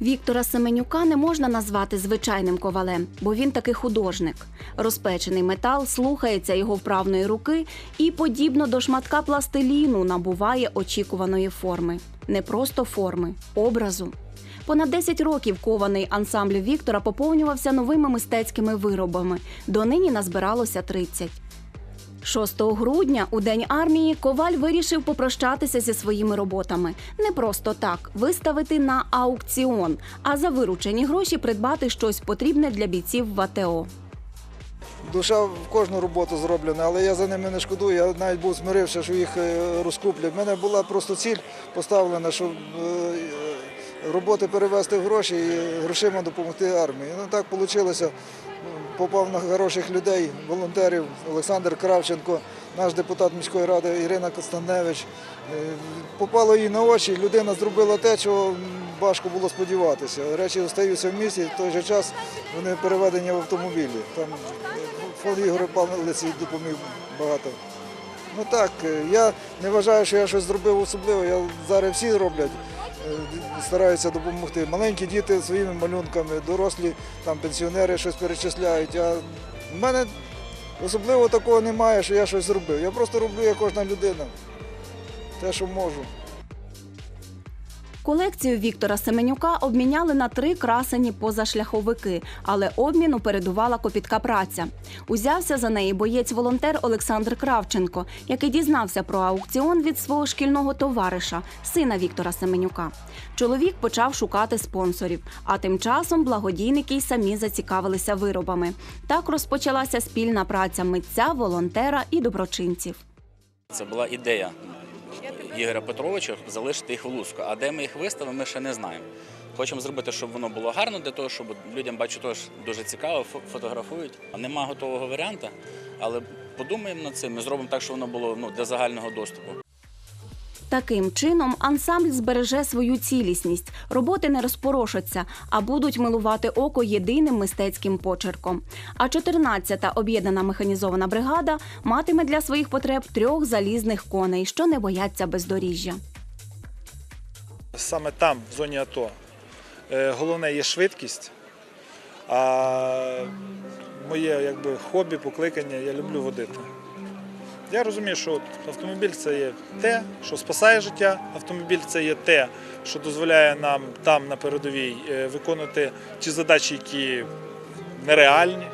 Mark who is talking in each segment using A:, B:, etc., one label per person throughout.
A: Віктора Семенюка не можна назвати звичайним ковалем, бо він таки художник. Розпечений метал слухається його вправної руки і, подібно до шматка пластиліну, набуває очікуваної форми. Не просто форми, образу. Понад 10 років кований ансамбль Віктора поповнювався новими мистецькими виробами. Донині назбиралося 30. 6 грудня, у день армії, коваль вирішив попрощатися зі своїми роботами. Не просто так виставити на аукціон, а за виручені гроші придбати щось потрібне для бійців в АТО.
B: Душа в кожну роботу зроблена, але я за ними не шкодую. Я навіть був змирився, що їх е, розкуплять. У мене була просто ціль поставлена, щоб е, роботи перевести в гроші і грошима допомогти армії. Ну так вийшло. Попав на хороших людей, волонтерів Олександр Кравченко, наш депутат міської ради Ірина Костаневич. Е, Попало їй на очі, людина зробила те, чого важко було сподіватися. Речі залишаються в місті, в той же час вони переведені в автомобілі. Там е, фонд Ігоря Павлиці допоміг багато. Ну так, е, я не вважаю, що я щось зробив особливо. Я зараз всі роблять, е, стараються допомогти. Маленькі діти своїми малюнками, дорослі там пенсіонери щось перечисляють. А в мене особливо такого немає, що я щось зробив. Я просто роблю як кожна людина. Те, що можу.
A: Колекцію Віктора Семенюка обміняли на три красені позашляховики, але обміну передувала копітка праця. Узявся за неї боєць-волонтер Олександр Кравченко, який дізнався про аукціон від свого шкільного товариша, сина Віктора Семенюка. Чоловік почав шукати спонсорів, а тим часом благодійники й самі зацікавилися виробами. Так розпочалася спільна праця митця, волонтера і доброчинців.
C: Це була ідея Ігоря Петровича залишити їх в Луцьку. А де ми їх виставимо, ми ще не знаємо. Хочемо зробити, щоб воно було гарно для того, щоб людям бачу теж дуже цікаво, фо- фотографують. Нема готового варіанта, але подумаємо над цим. Ми зробимо так, щоб воно було ну, для загального доступу.
A: Таким чином ансамбль збереже свою цілісність, роботи не розпорошаться, а будуть милувати око єдиним мистецьким почерком. А 14-та об'єднана механізована бригада матиме для своїх потреб трьох залізних коней, що не бояться бездоріжжя.
D: Саме там, в зоні АТО, е, головне є швидкість. А моє якби, хобі, покликання, я люблю водити. Я розумію, що автомобіль це є те, що спасає життя, автомобіль це є те, що дозволяє нам там на передовій е, виконувати ті задачі, які нереальні.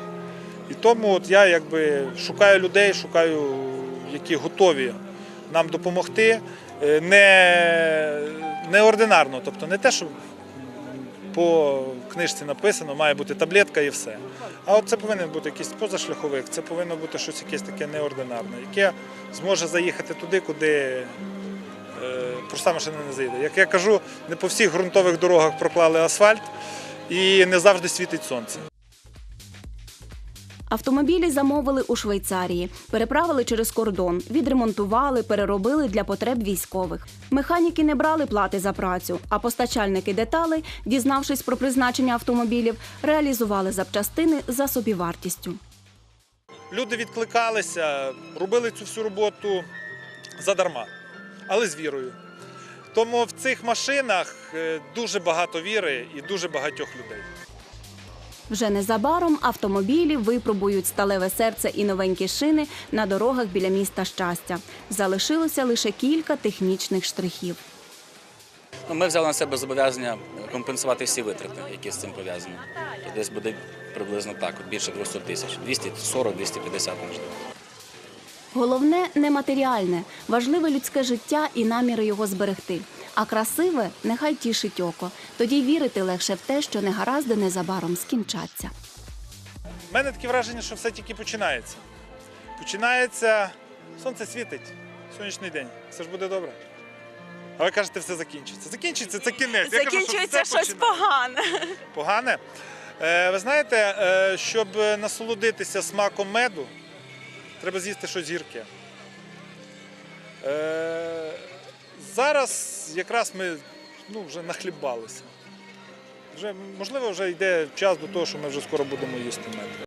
D: І тому от я якби шукаю людей, шукаю, які готові нам допомогти. Е, Не, неординарно, тобто не те, що по книжці написано, має бути таблетка і все. А от це повинен бути якийсь позашляховик, це повинно бути щось якесь таке неординарне, яке зможе заїхати туди, куди е, проста машина не заїде. Як я кажу, не по всіх ґрунтових дорогах проклали асфальт і не завжди світить сонце.
A: Автомобілі замовили у Швейцарії, переправили через кордон, відремонтували, переробили для потреб військових. Механіки не брали плати за працю, а постачальники деталей, дізнавшись про призначення автомобілів, реалізували запчастини за собівартістю.
D: Люди відкликалися, робили цю всю роботу задарма, але з вірою. Тому в цих машинах е, дуже багато віри і дуже багатьох людей.
A: Вже незабаром автомобілі випробують сталеве серце і новенькі шини на дорогах біля міста щастя. Залишилося лише кілька технічних штрихів.
C: Ну, Ми взяли на себе зобов'язання компенсувати всі витрати, які з цим пов'язані. Десь буде приблизно так, більше 200 тисяч, 240-250 можливо.
A: Головне нематеріальне, важливе людське життя і наміри його зберегти. А красиве нехай тішить око. Тоді вірити легше в те, що негаразди незабаром скінчаться.
D: У мене таке враження, що все тільки починається. Починається, сонце світить, сонячний день. Все ж буде добре. А ви кажете, все закінчиться. Закінчиться, це кінець. Я кажу, що
E: Закінчується щось погане.
D: Погане. Е, ви знаєте, е, щоб насолодитися смаком меду, треба з'їсти щось гірке. Е, зараз якраз ми ну, вже нахлібалися. Вже, можливо, вже йде час до того, що ми вже скоро будемо їсти мед.